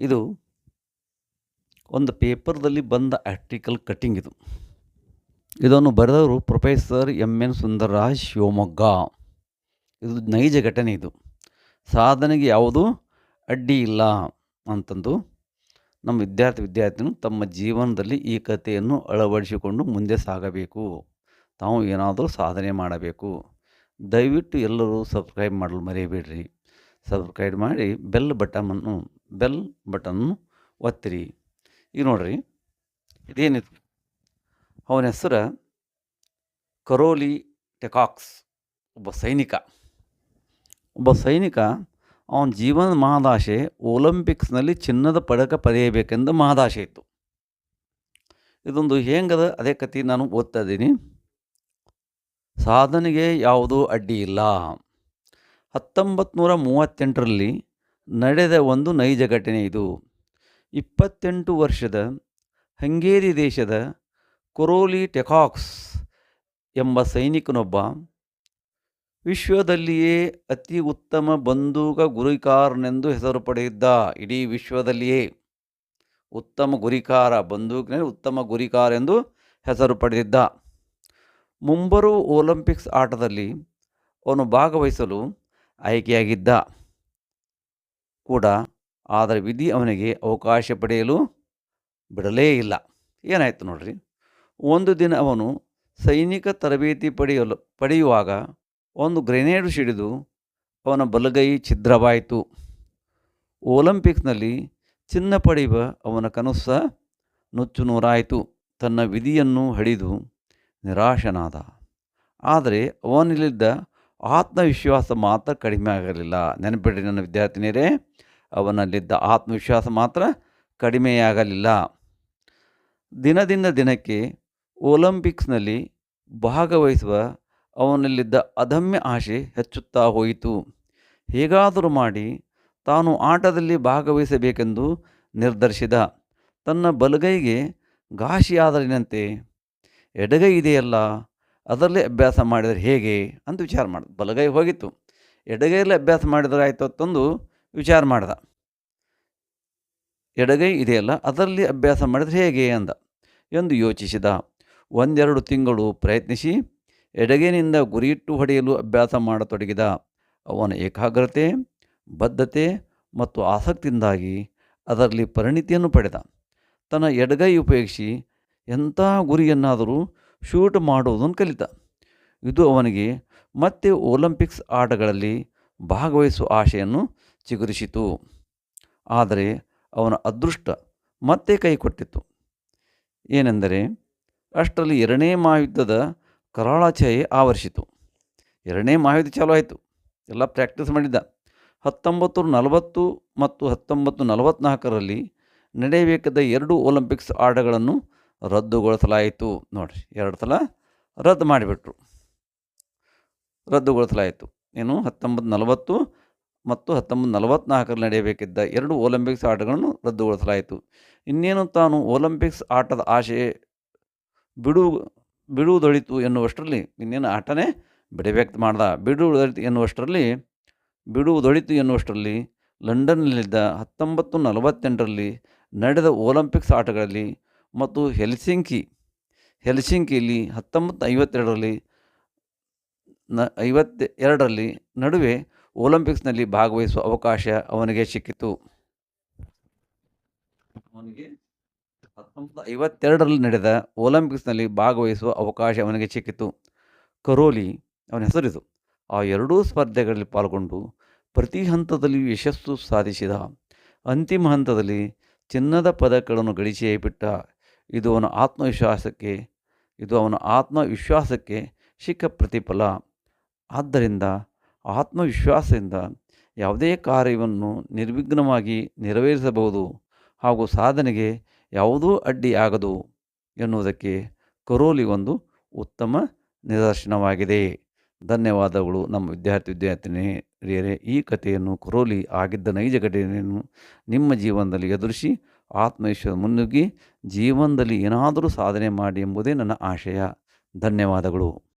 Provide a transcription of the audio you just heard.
ಇದು ಒಂದು ಪೇಪರ್ದಲ್ಲಿ ಬಂದ ಆರ್ಟಿಕಲ್ ಕಟ್ಟಿಂಗ್ ಇದು. ಇದನ್ನು ಬರೆದವರು professor M N Sundararaj Shivamogga. ಇದು ನೈಜ ಘಟನೆ ಇದು. ಸಾಧನೆಗೆ ಯಾವುದೂ ಅಡ್ಡಿ ಇಲ್ಲ ಅಂತಂದು ನಮ್ಮ ವಿದ್ಯಾರ್ಥಿ ವಿದ್ಯಾರ್ಥಿನೂ ತಮ್ಮ ಜೀವನದಲ್ಲಿ ಈ ಕಥೆಯನ್ನು ಅಳವಡಿಸಿಕೊಂಡು ಮುಂದೆ ಸಾಗಬೇಕು. ತಾವು ಏನಾದರೂ ಸಾಧನೆ ಮಾಡಬೇಕು. ದಯವಿಟ್ಟು ಎಲ್ಲರೂ ಸಬ್ಸ್ಕ್ರೈಬ್ ಮಾಡಲು ಮರೆಯಬೇಡ್ರಿ. ಸಬ್ಸ್ಕ್ರೈಬ್ ಮಾಡಿ ಬೆಲ್ ಬಟನನ್ನು ಬೆಲ್ ಬಟನ್ ಒತ್ತಿರಿ. ಈಗ ನೋಡ್ರಿ ಇದೇನಿತ್ತು ಅವನ ಹೆಸರು ಕರೋಲಿ ಟೆಕಾಕ್ಸ್, ಒಬ್ಬ ಸೈನಿಕ. ಒಬ್ಬ ಸೈನಿಕ, ಅವನ ಜೀವನ ಮಹದಾಶೆ ಒಲಿಂಪಿಕ್ಸ್ನಲ್ಲಿ ಚಿನ್ನದ ಪದಕ ಪಡೆಯಬೇಕೆಂದು ಮಹದಾಶೆ ಇತ್ತು. ಇದೊಂದು ಹೆಂಗದ ಅದೇ ಕತಿ ನಾನು ಓದ್ತಾ ಇದ್ದೀನಿ. ಸಾಧನೆಗೆ ಯಾವುದೂ ಅಡ್ಡಿ ಇಲ್ಲ. ಹತ್ತೊಂಬತ್ತು ನೂರ ಮೂವತ್ತೆಂಟರಲ್ಲಿ ನಡೆದ ಒಂದು ನೈಜ ಘಟನೆ ಇದು. ಇಪ್ಪತ್ತೆಂಟು ವರ್ಷದ ಹಂಗೇರಿ ದೇಶದ ಕೊರೋಲಿ ಟೆಕಾಕ್ಸ್ ಎಂಬ ಸೈನಿಕನೊಬ್ಬ ವಿಶ್ವದಲ್ಲಿಯೇ ಅತಿ ಉತ್ತಮ ಬಂದೂಕ ಗುರಿಕಾರನೆಂದು ಹೆಸರು ಪಡೆದಿದ್ದ. ಇಡೀ ವಿಶ್ವದಲ್ಲಿಯೇ ಉತ್ತಮ ಗುರಿಕಾರ, ಬಂದೂಕಿನಲ್ಲಿ ಉತ್ತಮ ಗುರಿಕಾರ ಎಂದು ಹೆಸರು ಪಡೆದಿದ್ದ. ಮುಂಬರುವ ಒಲಿಂಪಿಕ್ಸ್ ಆಟದಲ್ಲಿ ಅವನು ಭಾಗವಹಿಸಲು ಆಯ್ಕೆಯಾಗಿದ್ದ. ಕೂಡ ಆದರೆ ವಿಧಿ ಅವನಿಗೆ ಅವಕಾಶ ಪಡೆಯಲು ಬಿಡಲೇ ಇಲ್ಲ. ಏನಾಯಿತು ನೋಡ್ರಿ? ಒಂದು ದಿನ ಅವನು ಸೈನಿಕ ತರಬೇತಿ ಪಡೆಯಲು, ಪಡೆಯುವಾಗ ಒಂದು ಗ್ರೆನೇಡ್ ಸಿಡಿದು ಅವನ ಬಲಗೈ ಛಿದ್ರವಾಯಿತು. ಒಲಿಂಪಿಕ್ಸ್ನಲ್ಲಿ ಚಿನ್ನ ಪಡೆಯುವ ಅವನ ಕನಸ ನುಚ್ಚು ನೂರಾಯಿತು. ತನ್ನ ವಿಧಿಯನ್ನು ಹಡಿದು ನಿರಾಶನಾದ. ಆದರೆ ಅವನಲ್ಲಿದ್ದ ಆತ್ಮವಿಶ್ವಾಸ ಮಾತ್ರ ಕಡಿಮೆ ಆಗಲಿಲ್ಲ. ನೆನಪಿಡ್ರಿ ನನ್ನ ವಿದ್ಯಾರ್ಥಿನಿಯರೇ, ಅವನಲ್ಲಿದ್ದ ಆತ್ಮವಿಶ್ವಾಸ ಮಾತ್ರ ಕಡಿಮೆಯಾಗಲಿಲ್ಲ ದಿನದಿಂದ ದಿನಕ್ಕೆ ಒಲಿಂಪಿಕ್ಸ್ನಲ್ಲಿ ಭಾಗವಹಿಸುವ ಅವನಲ್ಲಿದ್ದ ಅದಮ್ಯ ಆಶೆ ಹೆಚ್ಚುತ್ತಾ ಹೋಯಿತು. ಹೇಗಾದರೂ ಮಾಡಿ ತಾನು ಆಟದಲ್ಲಿ ಭಾಗವಹಿಸಬೇಕೆಂದು ನಿರ್ಧರಿಸಿದ. ತನ್ನ ಬಲಗೈಗೆ ಘಾಸಿಯಾದರಿನಂತೆ ಎಡಗೈ ಇದೆಯಲ್ಲ ಅದರಲ್ಲೇ ಅಭ್ಯಾಸ ಮಾಡಿದರೆ ಹೇಗೆ ಅಂತ ವಿಚಾರ ಮಾಡಿದ. ಬಲಗೈ ಹೋಗಿತ್ತು. ಎಡಗೈಯಲ್ಲಿ ಅಭ್ಯಾಸ ಮಾಡಿದರೆ ಆಯಿತು ಅಂತಂದು ವಿಚಾರ ಮಾಡ್ದ. ಎಡಗೈ ಇದೆಯಲ್ಲ ಅದರಲ್ಲಿ ಅಭ್ಯಾಸ ಮಾಡಿದರೆ ಹೇಗೆ ಅಂದ. ಎಂದು ಯೋಚಿಸಿದ. ಒಂದೆರಡು ತಿಂಗಳು ಪ್ರಯತ್ನಿಸಿ ಎಡಗೈನಿಂದ ಗುರಿಯಿಟ್ಟು ಹೊಡೆಯಲು ಅಭ್ಯಾಸ ಮಾಡತೊಡಗಿದ. ಅವನ ಏಕಾಗ್ರತೆ, ಬದ್ಧತೆ ಮತ್ತು ಆಸಕ್ತಿಯಿಂದಾಗಿ ಅದರಲ್ಲಿ ಪರಿಣಿತಿಯನ್ನು ಪಡೆದ. ತನ್ನ ಎಡಗೈ ಉಪಯೋಗಿಸಿ ಎಂಥ ಗುರಿಯನ್ನಾದರೂ ಶೂಟ್ ಮಾಡುವುದನ್ನು ಕಲಿತ. ಇದು ಅವನಿಗೆ ಮತ್ತೆ ಒಲಿಂಪಿಕ್ಸ್ ಆಟಗಳಲ್ಲಿ ಭಾಗವಹಿಸುವ ಆಶೆಯನ್ನು ಚಿಗುರಿಸಿತು. ಆದರೆ ಅವನ ಅದೃಷ್ಟ ಮತ್ತೆ ಕೈ ಕೊಟ್ಟಿತ್ತು. ಏನೆಂದರೆ, ಅಷ್ಟರಲ್ಲಿ ಎರಡನೇ ಮಹಾಯುದ್ಧದ ಕರಾಳ ಆವರಿಸಿತು. ಎರಡನೇ ಮಹಾಯುದ್ಧ ಚಾಲೂ ಆಯಿತು. ಎಲ್ಲ ಪ್ರಾಕ್ಟೀಸ್ ಮಾಡಿದ್ದ. ಹತ್ತೊಂಬತ್ತು ನಲವತ್ತು ಮತ್ತು ಹತ್ತೊಂಬತ್ತು ನಲವತ್ತ್ನಾಲ್ಕರಲ್ಲಿ ನಡೆಯಬೇಕಾದ ಎರಡು ಒಲಿಂಪಿಕ್ಸ್ ಆಟಗಳನ್ನು ರದ್ದುಗೊಳಿಸಲಾಯಿತು. ನೋಡಿರಿ, ಎರಡು ಸಲ ರದ್ದು ಮಾಡಿಬಿಟ್ರು. ರದ್ದುಗೊಳಿಸಲಾಯಿತು. ಏನು ಹತ್ತೊಂಬತ್ತು ನಲವತ್ತು ಮತ್ತು ಹತ್ತೊಂಬತ್ತು ನಲವತ್ತ್ನಾಲ್ಕರಲ್ಲಿ ನಡೆಯಬೇಕಿದ್ದ ಎರಡು ಒಲಿಂಪಿಕ್ಸ್ ಆಟಗಳನ್ನು ರದ್ದುಗೊಳಿಸಲಾಯಿತು. ಇನ್ನೇನು ತಾನು ಒಲಿಂಪಿಕ್ಸ್ ಆಟದ ಆಶೆ ಬಿಡು, ಬಿಡುವುದೊಳಿತು ಎನ್ನುವಷ್ಟರಲ್ಲಿ ಇನ್ನೇನು ಆಟನೇ ಬಿಡಬೇಕು ಮಾಡ್ದ. ಬಿಡುವುದೊಳಿತು ಎನ್ನುವಷ್ಟರಲ್ಲಿ ಬಿಡುವುದೊಳಿತು ಎನ್ನುವಷ್ಟರಲ್ಲಿ ಲಂಡನ್ನಲ್ಲಿದ್ದ ಹತ್ತೊಂಬತ್ತು ನಲವತ್ತೆಂಟರಲ್ಲಿ ನಡೆದ ಒಲಿಂಪಿಕ್ಸ್ ಆಟಗಳಲ್ಲಿ ಮತ್ತು ಹೆಲ್ಸಿಂಕಿ, ಹೆಲ್ಸಿಂಕಿಯಲ್ಲಿ ಹತ್ತೊಂಬತ್ತು ಐವತ್ತೆರಡರಲ್ಲಿ ನ ಐವತ್ತ ಎರಡರಲ್ಲಿ ನಡುವೆ ಒಲಿಂಪಿಕ್ಸ್ನಲ್ಲಿ ಭಾಗವಹಿಸುವ ಅವಕಾಶ ಅವನಿಗೆ ಸಿಕ್ಕಿತು. ಅವನಿಗೆ ಹತ್ತೊಂಬತ್ತು ಐವತ್ತೆರಡರಲ್ಲಿ ನಡೆದ ಒಲಿಂಪಿಕ್ಸ್ನಲ್ಲಿ ಭಾಗವಹಿಸುವ ಅವಕಾಶ ಅವನಿಗೆ ಸಿಕ್ಕಿತು. ಕರೋಲಿ ಅವನ ಹೆಸರಿದು. ಆ ಎರಡೂ ಸ್ಪರ್ಧೆಗಳಲ್ಲಿ ಪಾಲ್ಗೊಂಡು ಪ್ರತಿ ಹಂತದಲ್ಲಿಯೂ ಯಶಸ್ಸು ಸಾಧಿಸಿದ. ಅಂತಿಮ ಹಂತದಲ್ಲಿ ಚಿನ್ನದ ಪದಕಗಳನ್ನು ಗಳಿಸಿಯೇ ಬಿಟ್ಟ ಇದು ಅವನ ಆತ್ಮವಿಶ್ವಾಸಕ್ಕೆ, ಇದು ಅವನ ಆತ್ಮವಿಶ್ವಾಸಕ್ಕೆ ಶಿಖ ಪ್ರತಿಫಲ. ಆದ್ದರಿಂದ ಆತ್ಮವಿಶ್ವಾಸದಿಂದ ಯಾವುದೇ ಕಾರ್ಯವನ್ನು ನಿರ್ವಿಘ್ನವಾಗಿ ನೆರವೇರಿಸಬಹುದು ಹಾಗೂ ಸಾಧನೆಗೆ ಯಾವುದೂ ಅಡ್ಡಿಯಾಗದು ಎನ್ನುವುದಕ್ಕೆ ಕರೋಲಿ ಒಂದು ಉತ್ತಮ ನಿದರ್ಶನವಾಗಿದೆ. ಧನ್ಯವಾದಗಳು ನಮ್ಮ ವಿದ್ಯಾರ್ಥಿ ವಿದ್ಯಾರ್ಥಿನಿಯರೇ. ಈ ಕಥೆಯನ್ನು ಕರೋಲಿ ಆಗಿದ್ದ ನೈಜ ಘಟನೆಯನ್ನು ನಿಮ್ಮ ಜೀವನದಲ್ಲಿ ಎದುರಿಸಿ ಆತ್ಮವಿಶ್ವಾಸ ಮುನ್ನುಗ್ಗಿ ಜೀವನದಲ್ಲಿ ಏನಾದರೂ ಸಾಧನೆ ಮಾಡಿ ಎಂಬುದೇ ನನ್ನ ಆಶಯ. ಧನ್ಯವಾದಗಳು.